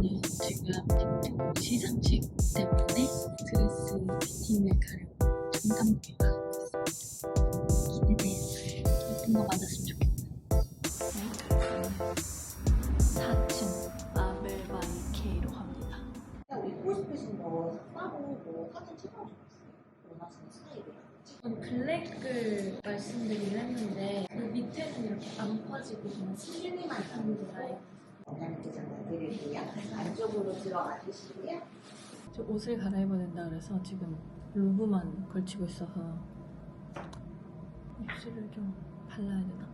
저는 지금 시상식 때문에 드레스 피팅을 가려고 정탐복에 가고 있습니다. 기대돼요. 예쁜 거 받았으면 좋겠다. 사층 아벨바이 K로 갑니다. 그냥 입고 싶으신 거 샀다고 뭐 사진 찍어주셨어요. 원하시는 스타일이라든지. 전 블랙을 말씀드리긴 했는데 그 밑에는 이렇게 안 퍼지고 그냥 슬림한. 원 하는 디자인 드릴게요. 안쪽으로 들어가 주시고요. 저 옷을 갈아입어야 된다 그래서 지금 로브만 걸치고 있어서 입술을 좀 발라야 되나?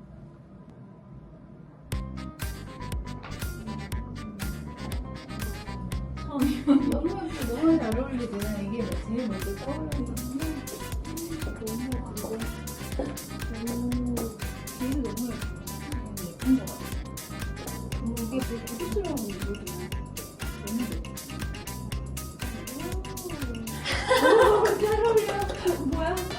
처음이요. 너무 예쁘고 너무 잘 어울리고 이게 뭐 제일 먼저 떠오르는 건 너무 예쁘고 너무 예쁘고 너무 예쁜 것 같아요 오, 이게 되게 이거구나 너무 예뻐 오, 잘 어울려 뭐야?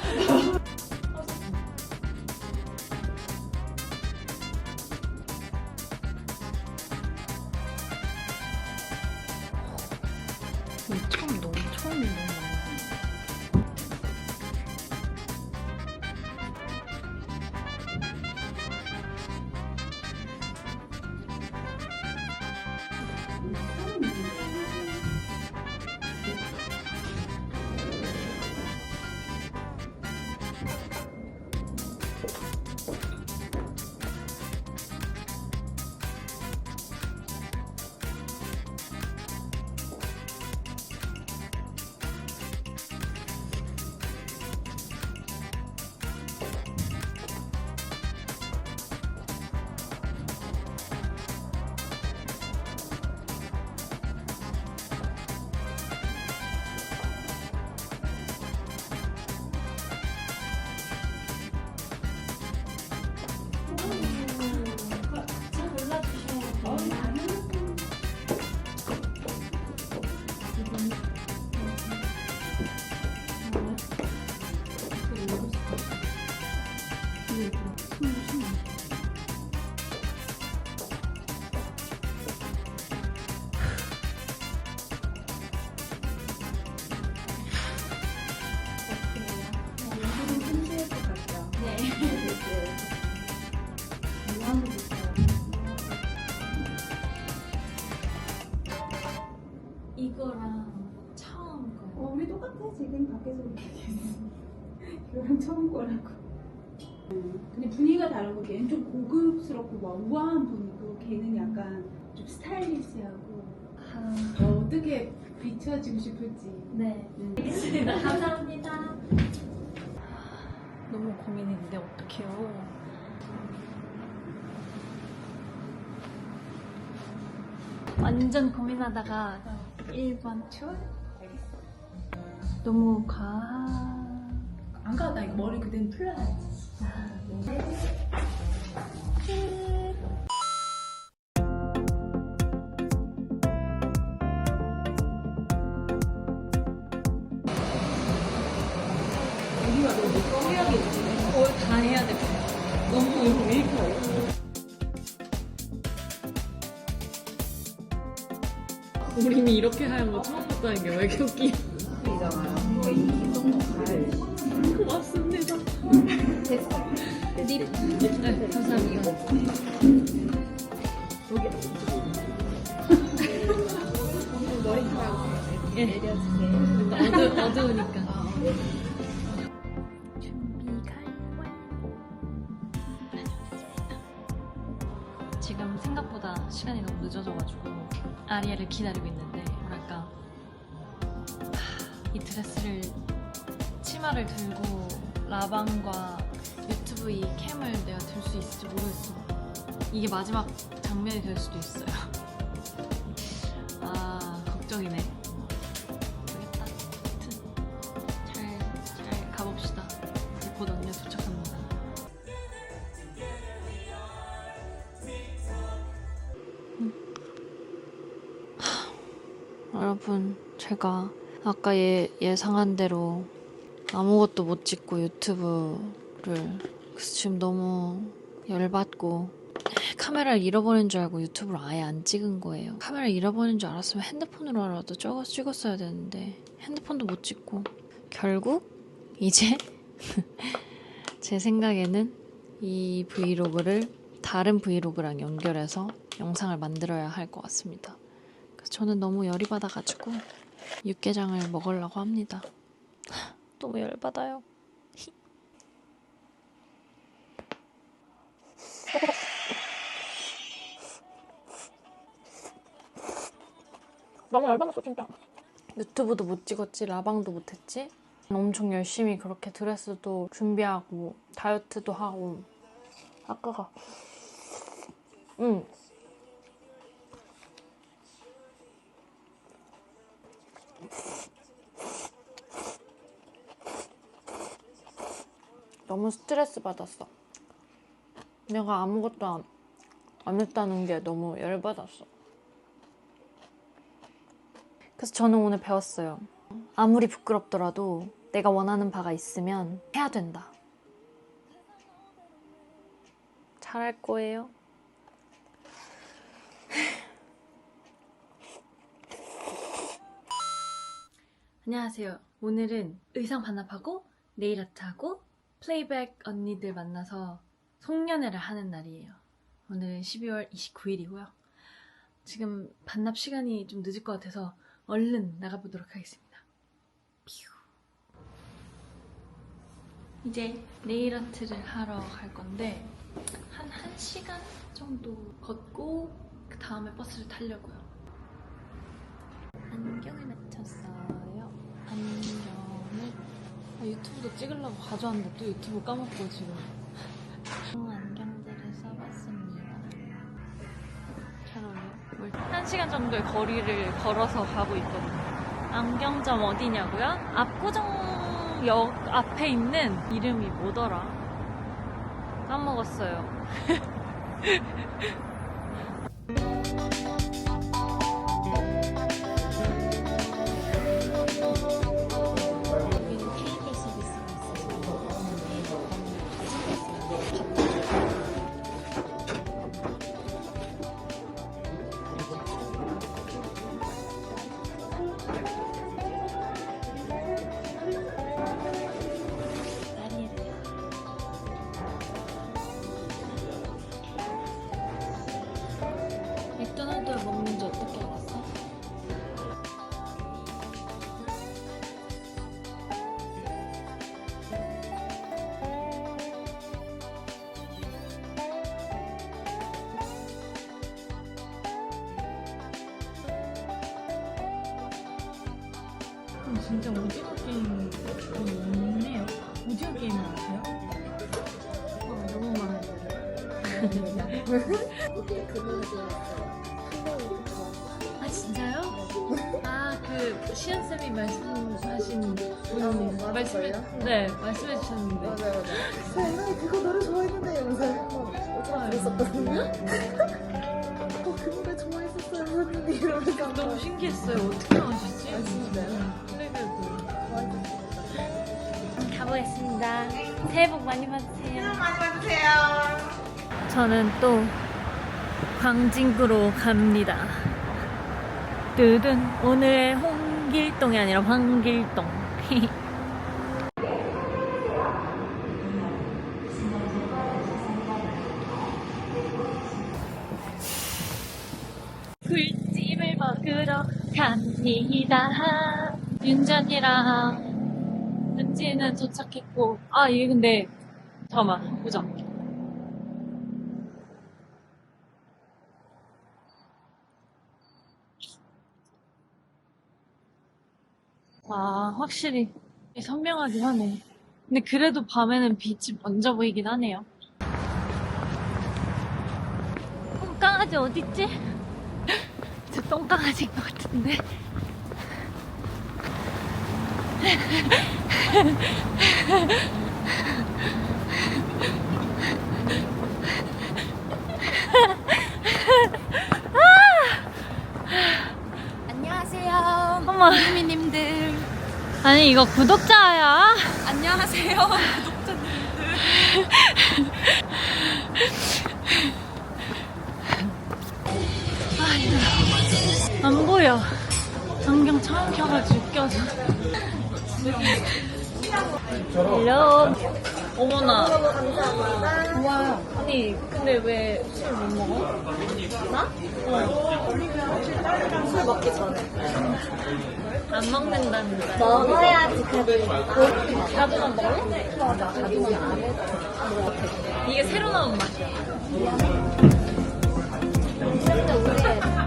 똑같아 지금 밖에서 얘기했어. 이거랑 처음 거라고. 근데 분위기가 다르고 얘는 좀 고급스럽고 막 우아한 분이고 걔는 약간 좀 스타일리시하고 아, 어, 어떻게 비춰지고 싶을지. 네. 음. 알겠습니다. 감사합니다. 너무 고민했는데 어떡해요. 완전 고민하다가 1번 툴? 너무 과... 안 가, 나 이거 머리 그대로. 뭘다 해야 돼. 너무 왜 이렇게 어려워? 우리는 이렇게 하얀 거 처음 봤다는 게 왜 이렇게 웃기? 이 립. 네, 감사합니다. 머리카락 예. 내려주세요. 어두, 어두우니까. 지금 생각보다 시간이 너무 늦어져가지고 아리아를 기다리고 있는데 뭐랄까 하, 이 드레스를 치마를 들고 라방과 유튜브 이 캠을 내가 들 수 있을지 모르겠어 이게 마지막 장면이 될 수도 있어요. 아 걱정이네. 모르겠다. 하여튼 잘, 잘 가봅시다. 이제 곧 언니 도착합니다. 음. 하, 여러분 제가 아까 예, 예상한 대로 아무것도 못 찍고 유튜브를 그래서 지금 너무 열받고 카메라를 잃어버린 줄 알고 유튜브를 아예 안 찍은 거예요. 카메라 잃어버린 줄 알았으면 핸드폰으로라도 찍어, 찍었어야 되는데 핸드폰도 못 찍고 결국 이제 제 생각에는 이 브이로그를 다른 브이로그랑 연결해서 영상을 만들어야 할 것 같습니다. 저는 너무 열이 받아가지고 육개장을 먹으려고 합니다. 너무 열받아요. 너무 열받았어 진짜. 유튜브도 못 찍었지, 라방도 못 했지. 엄청 열심히 그렇게 드레스도 준비하고 다이어트도 하고 아까가 응 너무 스트레스 받았어. 내가 아무것도 안, 안 했다는 게 너무 열받았어. 그래서 저는 오늘 배웠어요. 아무리 부끄럽더라도 내가 원하는 바가 있으면 해야 된다. 잘할 거예요. 안녕하세요. 오늘은 의상 반납하고 네일 아트하고 플레이백 언니들 만나서 송년회를 하는 날이에요. 오늘은 12월 29일이고요. 지금 반납 시간이 좀 늦을 것 같아서 얼른 나가보도록 하겠습니다. 퓨. 이제 네일 아트를 하러 갈 건데 한 1시간 정도 걷고 그 다음에 버스를 타려고요. 안경을 맞췄어요. 안경을 아, 유튜브도 찍으려고 가져왔는데 또 유튜브 까먹고 지금 1시간 정도의 거리를 걸어서 가고 있거든요. 안경점 어디냐고요? 압구정역 앞에 있는 이름이 뭐더라? 까먹었어요. 진짜 오징어 게임 없네요. 오징어 게임 아세요? 어, 너무 많아요. 아 진짜요? 아 그 시연 쌤이 말씀하신 분 말씀해 네 말씀해 주셨는데 맞아요, 맞아요. 쌤, 그거 노래 좋아했는데 이러면서 한번 오징어 들었었거든요. 어, 그 노래 좋아했었어요, 선생님. 이러면서 너무 신기했어요. 어떻게 나오셨지? 아, 진짜요? 가보겠습니다. 새해 복 많이 받으세요. 많이 받으세요. 저는 또 광진구로 갑니다. 뜨든 오늘의 홍길동이 아니라 황길동. 굴찜을 먹으러 갑니다. 윤전이랑 은지는 도착했고 아 이게 근데 잠깐만 보자. 아, 확실히 선명하긴 하네. 근데 그래도 밤에는 빛이 먼저 보이긴 하네요. 똥강아지 어딨지? 저 똥강아지인 것 같은데. 안녕하세요. 어머, 미미님들. 아니 이거 구독자야? 안녕하세요. 구독자님들. 아 힘들어. 안 보여. 안경 처음 켜가지고 껴서. 헬로. 어머나. 와. 아니 근데 왜 술 못 먹어? 나? 술 먹기 전에. 안 먹는다는데. 먹어야지 그래도. 자두만 먹을래? 맞아. 안 해. 이게 새로 나온 맛이야. 근데 우리